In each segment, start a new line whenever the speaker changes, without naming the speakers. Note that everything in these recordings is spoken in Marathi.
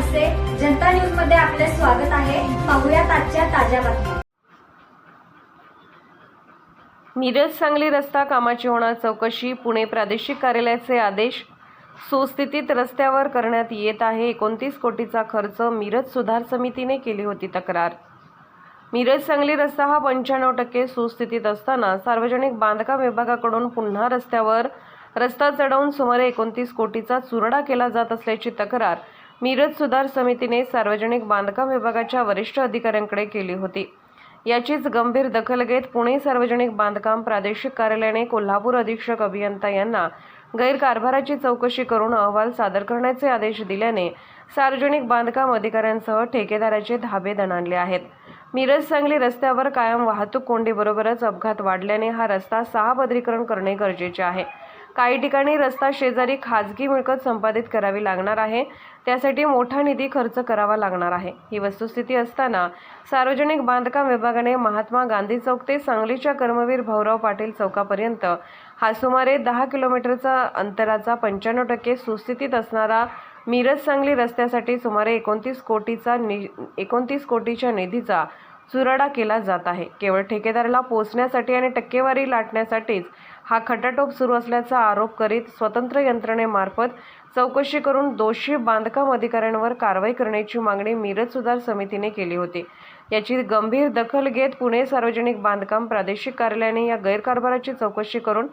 आरसे जनता न्यूजमध्ये आपले स्वागत आहे. पाहूयात आजच्या ताज्या बातम्या.
मिरज सांगली रस्ता कामाची होणार चौकशी पुणे प्रादेशिक कार्यालयाचे आदेश. सुस्थितीत रस्त्यावर करण्यात येत आहे एकोणतीस कोटीचा खर्च मिरज सुधार समितीने केली होती तक्रार. मिरज सांगली रस्ता हा पंच्याण्णव टक्के सुस्थितीत असताना सार्वजनिक बांधकाम विभागाकडून पुन्हा रस्त्यावर रस्ता चढवून सुमारे एकोणतीस कोटीचा चुरडा केला जात असल्याची तक्रार. मिरज सुधार समितीने सार्वजनिक बांधकाम विभागाच्या वरिष्ठ अधिकाऱ्यांकडे केली होती. याचीच गंभीर दखल घेत पुणे सार्वजनिक बांधकाम प्रादेशिक कार्यालयाने कोल्हापूर अधीक्षक अभियंता यांना गैरकारभाराची चौकशी करून अहवाल सादर करण्याचे आदेश दिल्याने सार्वजनिक बांधकाम अधिकाऱ्यांसह ठेकेदाराचे धाबे दणाणले आहेत. मिरज सांगली रस्त्यावर कायम वाहतूक कोंडीबरोबरच अपघात वाढल्याने हा रस्ता सहा पदरीकरण करणे गरजेचे आहे. काही ठिकाणी रस्ता शेजारी खाजगी मिळकत संपादित करावी लागणार आहे. त्यासाठी मोठा निधी खर्च करावा लागणार आहे. ही वस्तुस्थिती असताना सार्वजनिक बांधकाम विभागाने महात्मा गांधी चौक ते सांगलीच्या कर्मवीर भाऊराव पाटील चौकापर्यंत हा सुमारे दहा किलोमीटरचा अंतराचा पंच्याण्णव टक्के सुस्थितीत असणारा मिरज सांगली रस्त्यासाठी सुमारे एकोणतीस कोटीचा नि एकोणतीस कोटीच्या निधीचा चुराडा केला जात आहे. केवळ ठेकेदाराला पोचण्यासाठी आणि टक्केवारी लाटण्यासाठीच हा खटाटोप सुरू असल्याचा आरोप करीत स्वतंत्र यंत्रणेमार्फत चौकशी करून दोषी बांधकाम अधिकाऱ्यांवर कारवाई करण्याची मागणी मिरज सुधार समितीने केली होती. याची गंभीर दखल घेत पुणे सार्वजनिक बांधकाम प्रादेशिक कार्यालयाने या गैरकारभाराची चौकशी करून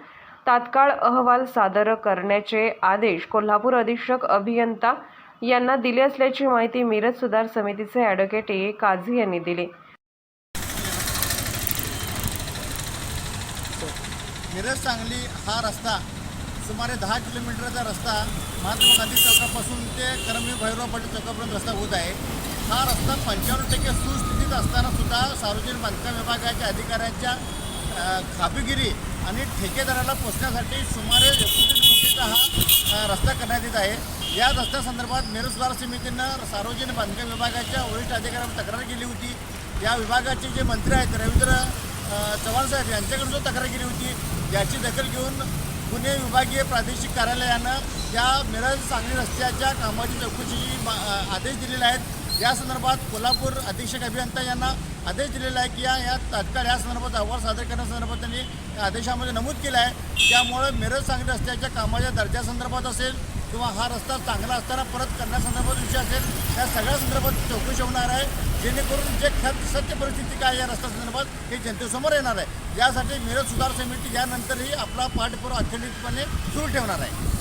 तात्काळ अहवाल सादर करण्याचे आदेश कोल्हापूर अधीक्षक अभियंता यांना दिले असल्याची माहिती मिरज सुधार समितीचे ॲडव्होकेट ए काझी यांनी दिली.
मिरज सांगली हा रस्ता सुमारे दहा किलोमीटरचा रस्ता महात्मा गांधी चौकापासून ते करमी भैरव पाटील चौकापर्यंत रस्ता होत आहे. हा रस्ता पंच्याण्णव टक्के सुस्थितीत असताना सुद्धा सार्वजनिक बांधकाम विभागाच्या अधिकाऱ्यांच्या खाबीगिरी आणि ठेकेदाराला पोचण्यासाठी सुमारे एकोणतीस कोटीचा हा रस्ता करण्यात येत आहे. या रस्त्यासंदर्भात मिरज सुधार समितीनं सार्वजनिक बांधकाम विभागाच्या वरिष्ठ अधिकाऱ्यांना तक्रार केली होती. या विभागाचे जे मंत्री आहेत रवींद्र चव्हाण साहेब यांच्याकडून जो तक्रार केली होती याची दखल घेऊन पुणे विभागीय प्रादेशिक कार्यालयानं या मिरज सांगली रस्त्याच्या कामाची चौकशीची आदेश दिलेले आहेत. या संदर्भात कोल्हापूर अधीक्षक अभियंता यांना आदेश दिलेला आहे की या या तात्काळ या संदर्भात अहवाल सादर करण्यासंदर्भात त्यांनी या आदेशामध्ये नमूद केलं आहे. त्यामुळे मिरज सांगली रस्त्याच्या कामाच्या दर्जासंदर्भात असेल किंवा हा रस्ता चांगला असताना परत करण्यासंदर्भात विषय असेल त्या सगळ्या संदर्भात चौकशी होणार आहे. जेणेकरून जे खत सत्य परिस्थिती काय या रस्त्या संदर्भात हे जनतेसमोर येणार आहे. यासाठी मिरज सुधार समिती यानंतरही आपला पाठपुरावा अखंडितपणे सुरू ठेवणार आहे.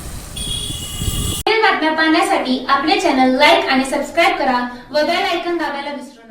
बातम्या पाहण्यासाठी आपले चॅनल लाईक आणि सबस्क्राईब करा व बेल ऐकन दाबायला विसरू